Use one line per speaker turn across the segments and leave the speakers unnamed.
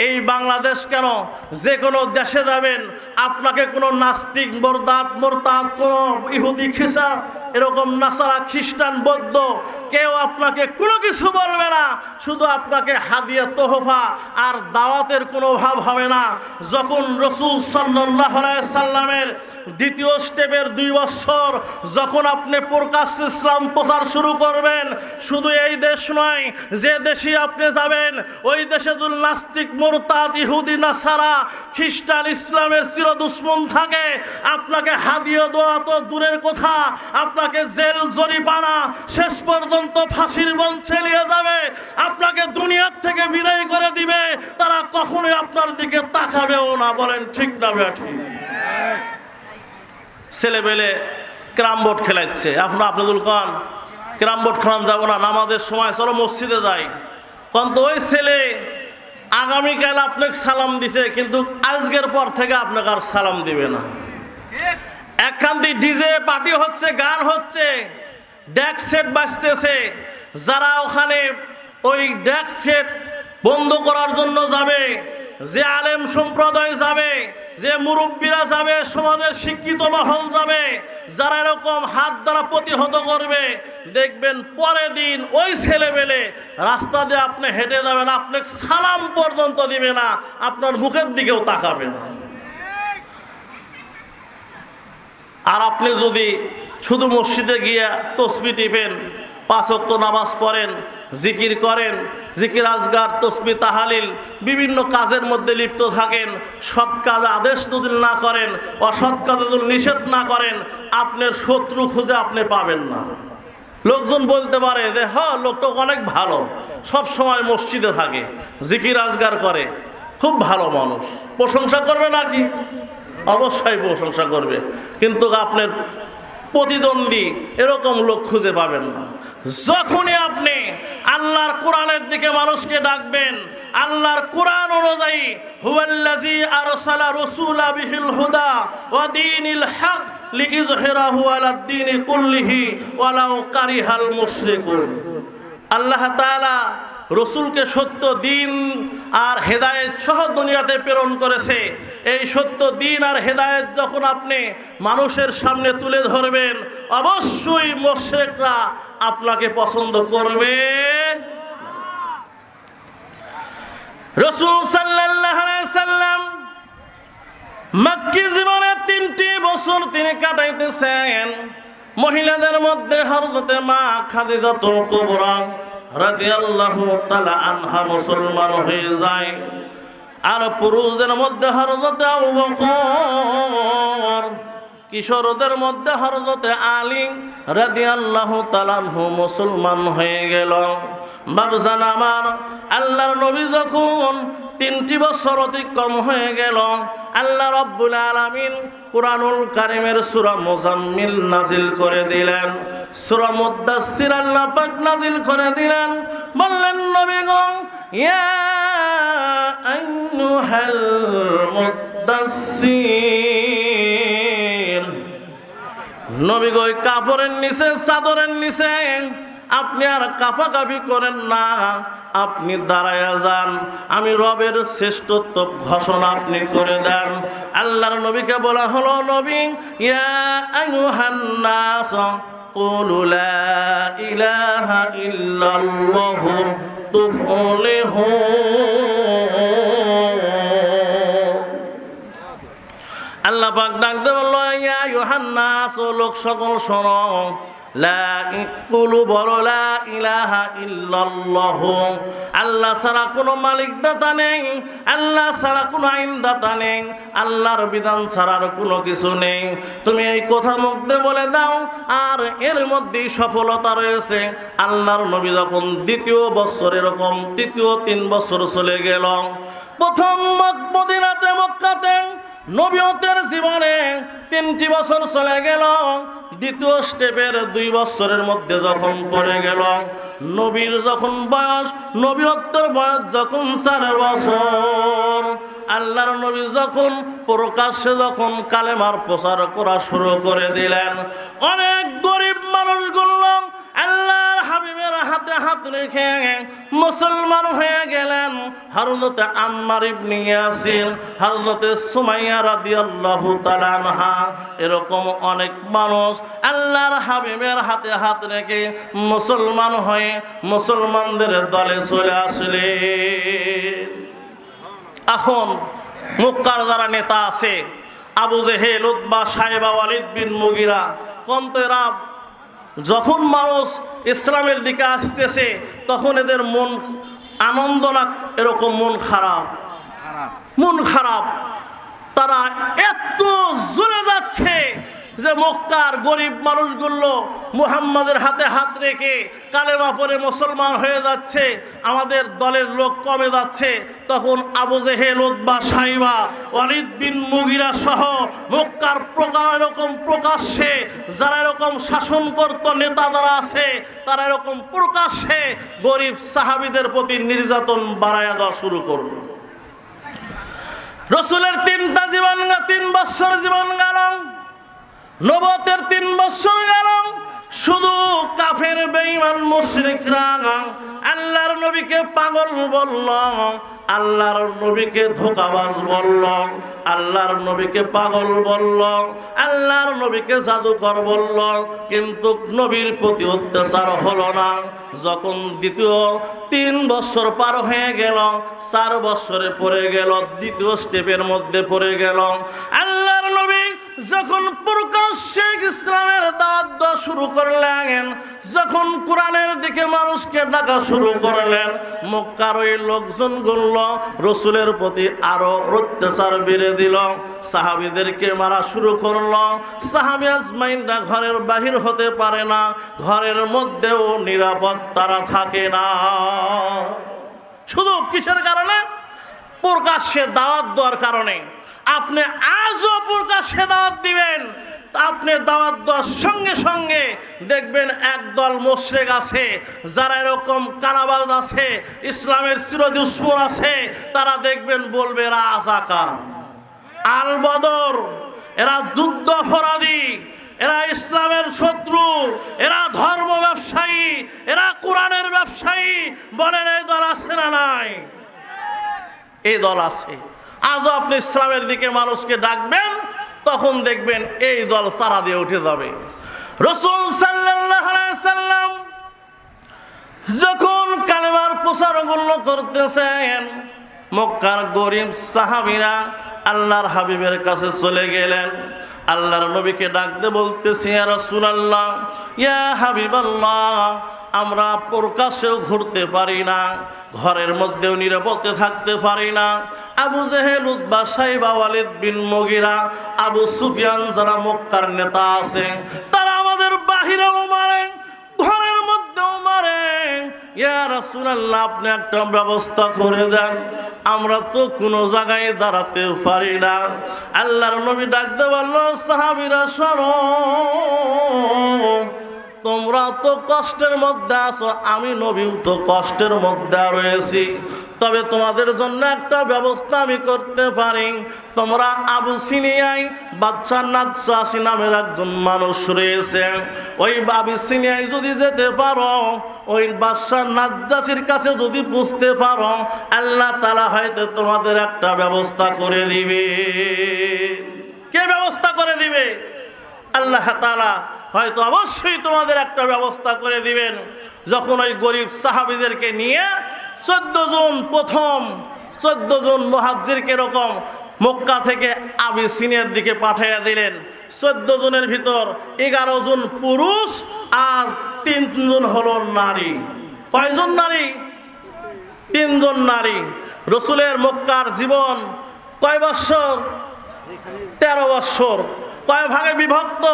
এই বাংলাদেশ কেন? যে কোনো দেশে যাবেন, আপনাকে কোনো নাস্তিক, মোরদাত, মোরতাদ, কোনো ইহুদি খিসা এরকম নাসারা খ্রিস্টান বৌদ্ধ, কেউ আপনাকে কোনো কিছু বলবে না, শুধু আপনাকে হাদিয়া তোহফা আর দাওয়াতের কোনো অভাব হবে না। যখন রসুল সাল্লাহ সাল্লামের দ্বিতীয় স্টেপের দুই বছর, যখন আপনি প্রকাশ ইসলাম প্রচার শুরু করবেন, শুধু এই দেশ নয়, যে দেশে আপনি যাবেন, ওই দেশে দুল নাস্তিক, মোরতাদ, ইহুদি, নাসারা, খ্রিস্টান, ইসলামের চিরদুশ্মন থাকে। আপনাকে হাদিয়ে দেওয়া তো দূরের কথা আপনাকে জেল জরিপানা শেষ পর্যন্ত ফাঁসির মঞ্চে নিয়ে যাবে। আপনাকে দুনিয়ার থেকে বিদায় করে দিবে। তারা কখনোই আপনার দিকে তাকাবেও না, বলেন ঠিক না ব্যাঠি ছেলেবেলে ক্রাম বোর্ড খেলাচ্ছে। এখন আপনাদুল ক্রাম বোর্ড খেলান যাব না, নামাজের সময়, চলো মসজিদে যাই। কারণ তো ওই ছেলে আগামীকাল আপনাকে সালাম দিছে, কিন্তু আজকের পর থেকে আপনাকে আর সালাম দিবে না। একখান দিয়ে ডিজে পার্টি হচ্ছে, গান হচ্ছে ড্যাক সেট বাজতেছে। যারা ওখানে ওই ড্যাক সেট বন্ধ করার জন্য যাবে, যে আলেম সম্প্রদায় যাবে, যে মুরব্বীরা যাবে, সমাজের শিক্ষিত মহল যাবে, যারা এরকম হাত দ্বারা প্রতিহত করবে, দেখবেন পরের দিন ওই ছেলেবেলে রাস্তা দিয়ে আপনি হেঁটে যাবেন, আপনি সালাম পর্যন্ত দিবে না, আপনার মুখের দিকেও তাকাবে না। আর আপনি যদি শুধু মসজিদে গিয়ে তসবি টিপেন, পাঁচ নামাজ পড়েন, জিকির করেন, জিকির আজগার, তসবি তাহালিল, বিভিন্ন কাজের মধ্যে লিপ্ত থাকেন, সৎ কাজে আদেশ যদি না করেন, অসৎ কাজে নিষেধ না করেন, আপনার শত্রু খুঁজে আপনি পাবেন না। লোকজন বলতে পারে যে হ্যাঁ লোকটা অনেক ভালো, সব সময় মসজিদে থাকে, জিকির আজগার করে, খুব ভালো মানুষ। প্রশংসা করবে নাকি? অবশ্যই প্রশংসা করবে। কিন্তু আপনার প্রতিদ্বন্দ্বী এরকম লোক খুঁজে পাবেন না। যখনই আপনি আল্লাহর কোরআনের দিকে মানুষকে ডাকবেন, আল্লাহর কোরআন অনুযায়ী হুয়াল্লাজি হুদা ওয়া কারিহাল আল্লাহ তাআলা রসুলকে সত্য দিন আর হেদায়েত সহ দুনিয়াতে প্রেরণ করেছে। এই সত্য দিন আর হেদায়েত যখন আপনি মানুষের সামনে তুলে ধরবেন, অবশ্যই মোশেকরা আপনাকে পছন্দ করবে। রসুল সাল্লাম মক্কি জীবনে তিনটি বছর তিনি কাটাইতেছেন। মহিলাদের মধ্যে হরদতে মা খাদিজাতুল কুবরা রাদিয়াল্লাহু তাআলা আনহা মুসলমান হয়ে যায়। আর পুরুষদের মধ্যে হরজতে আবু বকর, কিশোরদের মধ্যে হরজতে আলী রাদিয়াল্লাহু তাআলাহু মুসলমান হয়ে গেল। বাবজান আমার, আল্লাহর নবী যখন তিনটি বছর অতিক্রম হয়ে গেল। আল্লাহ রব্বুল আলামিন কোরআনুল কারিমের সুরা মোজাম্মিল নাজিল করে দিলেন। সুরা মুদ্দাসসির আল্লাহ পাক নাজিল করে দিলেন। বললেন, নবী গো, ইয়া আইয়ুহাল মুদ্দাসসির নবী গো কাপড়ের নিচে, চাদরের নিচে আপনি আর কাফাকাফি করেন না আপনি দাঁড়ায়া যান আমি রবের শ্রেষ্ঠত্ব ঘোষণা আপনি করে দেন আল্লাহর নবীকে বলা হলো নবী ইয়া আইয়ুহান নাস قولوا لا إله إلا الله تفلحون আল্লাহ পাক ডাকতে বলল ইয়া ইউহান্নাস ও লোক সকল শোনো আল্লাহ ছাড়া কোনো নেই, আল্লাহ ছাড়া কোনো নেই, আল্লাহর ছাড়ার কোনো কিছু নেই। তুমি এই কথা আর এর মধ্যেই সফলতা রয়েছে। আল্লাহর নবী যখন দ্বিতীয় বছর এরকম তৃতীয় তিন বছর চলে গেল, প্রথম মক্কাতে নবীয়তের জীবনে তিনটি বছর চলে গেল। দ্বিতীয় স্টেপের দুই বছরের মধ্যে যখন পড়ে গেল, নবীর যখন বয়স নবীয়ত্বের বয়স যখন চার বছর, আল্লাহর নবী যখন প্রকাশ্যে যখন কালেমার প্রচার করা শুরু করে দিলেন, অনেক গরিব মানুষগুলো হাতে রেখে মুসলমান হয়ে গেলেন হরজতে আম্মার ইবনে ইয়াসির হরজতে সুমাইয়া রাদিয়াল্লাহু তাআলা আনহা। এরকম অনেক মানুষ আল্লাহর হাবিবের হাতে হাত রেখে মুসলমান হয়ে মুসলমানদের দলে চলে আসলেন। এখন মুক্কার যারা নেতা আছে, আবু জেহেল উদ্বা সাহেবা, ওয়ালিদ বিন মুগিরা কন্তেরা যখন মানুষ ইসলামের দিকে আসতেছে, তখন এদের মন আনন্দ না এরকম মন খারাপ। মন খারাপ। তারা এত জ্বলে যাচ্ছে যে মক্কার গরিব মানুষগুলো মুহাম্মাদের হাতে হাত রেখে কালেমা পরে মুসলমান হয়ে যাচ্ছে, আমাদের দলের লোক কমে যাচ্ছে। তখন আবু জেহেল উদ্বা সাইবা, ওয়ালিদ বিন মুগিরা সহ মক্কার প্রকার এরকম প্রকাশ্যে যারা এরকম শাসন করত, নেতা যারা আছে, তারা এরকম প্রকাশ্যে গরিব সাহাবিদের প্রতি নির্যাতন বাড়াইয়া দেওয়া শুরু করল। রসুলের তিনটা জীবন তিন বছর জীবন গেল। নবতের তিন বছর গেল শুধু কাফের, বেঈমান, মুশরিকরা। আল্লাহর নবীকে পাগল বলল আল্লাহর নবীকে ধোকাবাজ বলল আল্লাহর নবীকে পাগল বলল আল্লাহর নবীকে জাদুকর বলল কিন্তু নবীর প্রতি অত্যাচার হলো না। যখন দ্বিতীয় তিন বছর পার হয়ে গেল, চার বছরে পড়ে গেল, দ্বিতীয় স্টেপের মধ্যে পড়ে গেল। আল্লাহর নবী যখন প্রকাশ্যে ইসলামের দাওয়াত দেওয়া শুরু করলেন, যখন কোরআনের দিকে মানুষকে ডাকা শুরু করলেন, মক্কার ওই লোকজন গুনল রসুলের প্রতি আরও অত্যাচার বেড়ে দিল, সাহাবিদেরকে মারা শুরু করল। সাহাবি আজমাইনরা ঘরের বাহির হতে পারে না, ঘরের মধ্যেও নিরাপদ তারা থাকে না। শুধু কিসের কারণে? প্রকাশ্যে দাওয়াত দেওয়ার কারণে। আপনি আজও প্রকাশ্যে দাওয়াত দিবেন। আপনি দাওয়াত দেওয়ার সঙ্গে সঙ্গে দেখবেন একদল মোশরেক আছে, যারা এরকম কারাবাজ আছে, ইসলামের চিরদুশ্মন আছে, তারা দেখবেন বলবে, এরা আজাকার, আল বদর, এরা যুদ্ধ অপরাধী এরা ইসলামের শত্রু, এরা ধর্ম ব্যবসায়ী, এরা কোরআনের ব্যবসায়ী, বলেন, এই দল আছে না নাই? এই দল আছে। আজও আপনি ইসলামের দিকে মানুষকে ডাকবেন, তখন দেখবেন এই দল তারা দিয়ে উঠে যাবে। রসুল সাল্লাম যখন কালেমার প্রচারগুলো করতেছেন, মক্কার গরিব সাহাবিরা আল্লাহর হাবিবের কাছে চলে গেলেন। আল্লাহর নবীকে ডাকতে বলতেছি, ইয়া রাসূলুল্লাহ, ইয়া হাবিবাল্লাহ আমরা প্রকাশেও ঘুরতে পারি না, ঘরের মধ্যেও নিরাপদে থাকতে পারি না। আবু জেহেল উদ্বা সাইবা, ওয়ালিদ বিন মগিরা, আবু সুফিয়ান যারা মক্কার নেতা আছে, তারা আমাদের বাহিরেও মারে, ঘরের মধ্যেও মারে। আপনি একটা ব্যবস্থা করে দেন, আমরা তো কোনো জায়গায় দাঁড়াতে পারি না। আল্লাহর নবী ডাকতে বলল, সাহাবিরা, শোনো তোমরা তো কষ্টের মধ্যে আছো, আমি নবীও তো কষ্টের মধ্যে রয়েছি। তবে তোমাদের জন্য একটা ব্যবস্থা আমি করতে পারি। তোমরা আবু সিনিয়াই বাচ্চা নাচ্চাসি নামের একজন মানুষ রয়েছে। ওই বাবি সিনিয়াই যদি যেতে পারো, ওই বাদশাহ নাজ্জাসির কাছে যদি বুঝতে পারো, আল্লাহ তালা হয়তো তোমাদের একটা ব্যবস্থা করে দিবে। কে ব্যবস্থা করে দিবে? আল্লাহ তালা হয়তো অবশ্যই তোমাদের একটা ব্যবস্থা করে দিবেন। যখন ওই গরিব সাহাবিদেরকে নিয়ে চোদ্দ জন প্রথম, চোদ্দ জন মহাজিরকে এরকম মক্কা থেকে আবি আবিসিনের দিকে পাঠাইয়া দিলেন। চোদ্দ জনের ভিতর এগারো জন পুরুষ আর তিনজন হলো নারী। কয়জন নারী? তিনজন নারী। রসুলের মক্কার জীবন কয় বৎসর? তেরো বৎসর। কয় ভাগে বিভক্ত?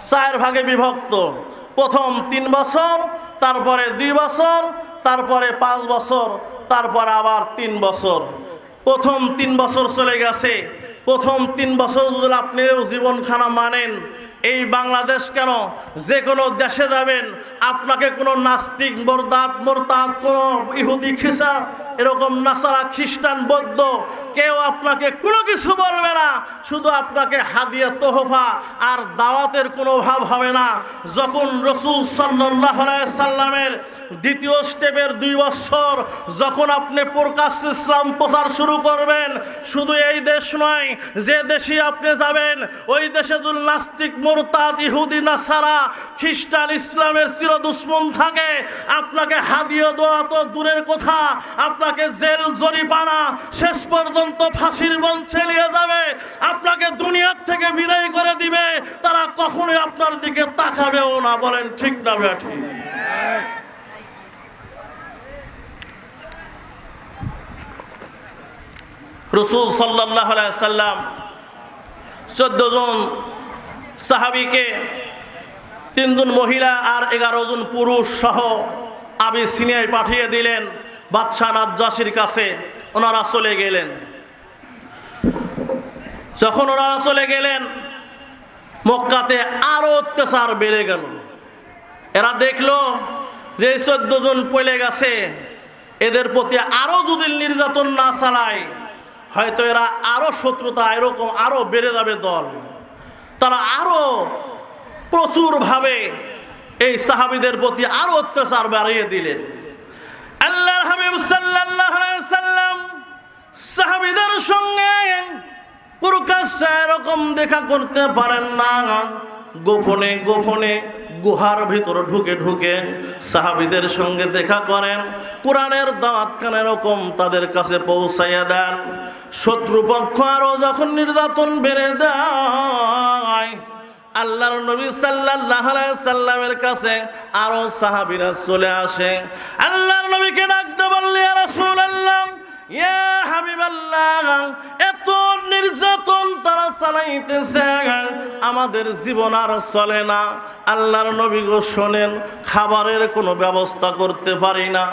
চার ভাগে বিভক্ত। প্রথম তিন বছর, তারপরে দুই বছর, তারপরে পাঁচ বছর, তারপর আবার তিন বছর। প্রথম তিন বছর চলে গেছে। প্রথম তিন বছর যদি আপনিও জীবনখানা মানেন এই বাংলাদেশ কেন? যে কোনো দেশে যাবেন, আপনাকে কোনো নাস্তিক, মোরদাত মোরতাদ কোনো ইহুদি খিসা এরকম নাসারা খ্রিস্টান, বৌদ্ধ, কেউ আপনাকে কোনো কিছু বলবে না। শুধু আপনাকে হাদিয়া, তোহফা আর দাওয়াতের কোনো অভাব হবে না। যখন রসুল সাল্লাহ সাল্লামের দ্বিতীয় স্টেপের দুই বছর যখন আপনি প্রকাশ ইসলাম প্রচার শুরু করবেন, শুধু এই দেশ নয়, যে দেশে আপনি যাবেন, ওই দেশে নাস্তিক, মোরতাদ, ইহুদি, নাসারা, খ্রিস্টান, ইসলামের চির দুশ্মন থাকে। আপনাকে হাদিয়ে দেওয়া তো দূরের কথা, আপনাকে জেল জরিপানা শেষ পর্যন্ত ফাঁসির মঞ্চে নিয়ে যাবে। আপনাকে দুনিয়ার থেকে বিদায় করে দিবে, তারা কখনোই আপনার দিকে তাকাবেও না, বলেন ঠিক না ব্যাঠি রসুল সাল্লাহ সাল্লাম চোদ্দ জন সাহাবিকে তিনজন মহিলা আর এগারো জন পুরুষ সহ আবি সিনিয়ায় পাঠিয়ে দিলেন বাদশাহ নাজ্জাসির কাছে। ওনারা চলে গেলেন। যখন ওনারা চলে গেলেন, মক্কাতে আরও অত্যাচার বেড়ে গেল। এরা দেখল যে চোদ্দ জন পলে গেছে। এদের প্রতি আরও যদি নির্যাতন না চালায় হয়তো এরা আরও শত্রুতা, এরকম আরও বেড়ে যাবে দল। তারা আরও প্রচুরভাবে এই সাহাবিদের প্রতি আরও অত্যাচার বাড়িয়ে দিলেন। আল্লাহ হাবিব সাল্লাম সাহাবিদের সঙ্গে প্রকাশ্যে এরকম দেখা করতে পারেন না। গোপনে গোপনে গুহার ভিতর ঢুকে ঢুকে সাহাবিদের সঙ্গে দেখা করেন। কোরআনের দাওয়াত খান এরকম তাদের কাছে পৌঁছাইয়া দেন। শত্রুপক্ষ আরও যখন নির্যাতন বেড়ে দেয় আল্লাহর নবী সাল্লাল্লাহু আলাইহি সাল্লামের কাছে আরও সাহাবীরা চলে আসে। আল্লাহর নবীকে ডাকতে বললে, ইয়া রাসূলুল্লাহ এত নির্যাতন তারা চালাইতেছে, আমাদের জীবন আর চলে না। আল্লাহর নবী গো শোনেন, খাবারের কোনো ব্যবস্থা করতে পারি না।